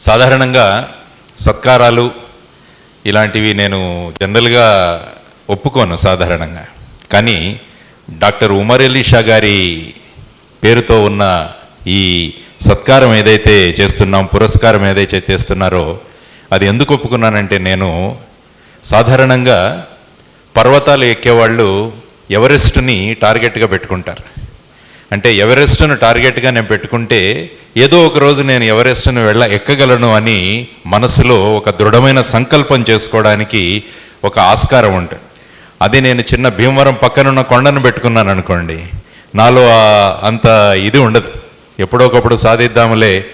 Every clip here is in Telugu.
సాధారణంగా సత్కారాలు ఇలాంటివి నేను జనరల్గా ఒప్పుకోను సాధారణంగా. కానీ డాక్టర్ ఉమర్ అలీ షా గారి పేరుతో ఉన్న ఈ సత్కారం ఏదైతే చేస్తున్నాం పురస్కారం ఏదైతే చేస్తున్నారో అది ఎందుకు ఒప్పుకున్నానంటే నేను సాధారణంగా పర్వతాలు ఎక్కేవాళ్ళు ఎవరెస్ట్ని టార్గెట్గా పెట్టుకుంటారు. అంటే ఎవరెస్ట్ను టార్గెట్గా నేను పెట్టుకుంటే ఏదో ఒక రోజు నేను ఎవరెస్ట్ను వెళ్ళ ఎక్కగలను అని మనసులో ఒక దృఢమైన సంకల్పం చేసుకోవడానికి ఒక ఆస్కారం ఉంటుంది అది నేను చిన్న భీమవరం పక్కనున్న కొండను పెట్టుకున్నాను అనుకోండి నాలో అంత ఇది ఉండదు. ఎప్పుడోకప్పుడు సాధిద్దాములే.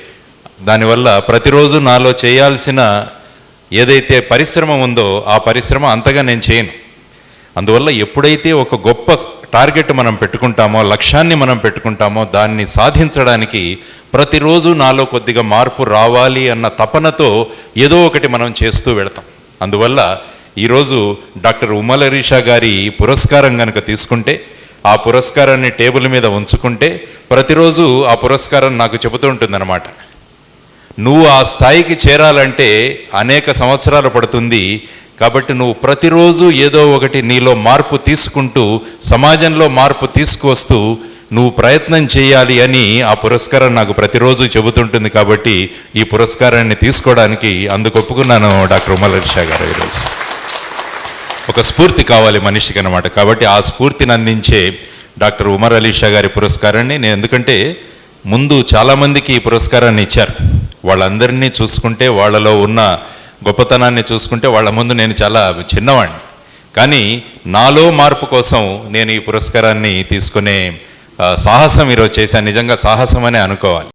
దానివల్ల ప్రతిరోజు నాలో చేయాల్సిన ఏదైతే పరిశ్రమ ఉందో ఆ పరిశ్రమ అంతగా నేను చేయను. అందువల్ల ఎప్పుడైతే ఒక గొప్ప టార్గెట్ మనం పెట్టుకుంటామో లక్ష్యాన్ని మనం పెట్టుకుంటామో దాన్ని సాధించడానికి ప్రతిరోజు నాలో కొద్దిగా మార్పు రావాలి అన్న తపనతో ఏదో ఒకటి మనం చేస్తూ వెళతాం. అందువల్ల ఈరోజు డాక్టర్ ఉమలరీషా గారి పురస్కారం కనుక తీసుకుంటే ఆ పురస్కారాన్ని టేబుల్ మీద ఉంచుకుంటే ప్రతిరోజు ఆ పురస్కారం నాకు చెబుతూ ఉంటుందన్నమాట. నువ్వు ఆ స్థాయికి చేరాలంటే అనేక సంవత్సరాలు పడుతుంది కాబట్టి నువ్వు ప్రతిరోజు ఏదో ఒకటి నీలో మార్పు తీసుకుంటూ సమాజంలో మార్పు తీసుకువస్తూ నువ్వు ప్రయత్నం చేయాలి అని ఆ పురస్కారం నాకు ప్రతిరోజు చెబుతుంటుంది కాబట్టి ఈ పురస్కారాన్ని తీసుకోవడానికి అందుకు ఒప్పుకున్నాను డాక్టర్ ఉమలర్షా గారు ఈరోజు. ఒక స్ఫూర్తి కావాలి మనిషికి అనమాట కాబట్టి ఆ స్ఫూర్తిని అందించే డాక్టర్ ఉమర్ అలీషా గారి పురస్కారాన్ని నేను ఎందుకంటే ముందు చాలామందికి ఈ పురస్కారాన్ని ఇచ్చారు. వాళ్ళందరినీ చూసుకుంటే వాళ్ళలో ఉన్న గొప్పతనాన్ని చూసుకుంటే వాళ్ళ ముందు నేను చాలా చిన్నవాడిని కానీ నాలో మార్పు కోసం నేను ఈ పురస్కారాన్ని తీసుకునే సాహసం ఈరోజు చేశాను. నిజంగా సాహసం అనే అనుకోవాలి.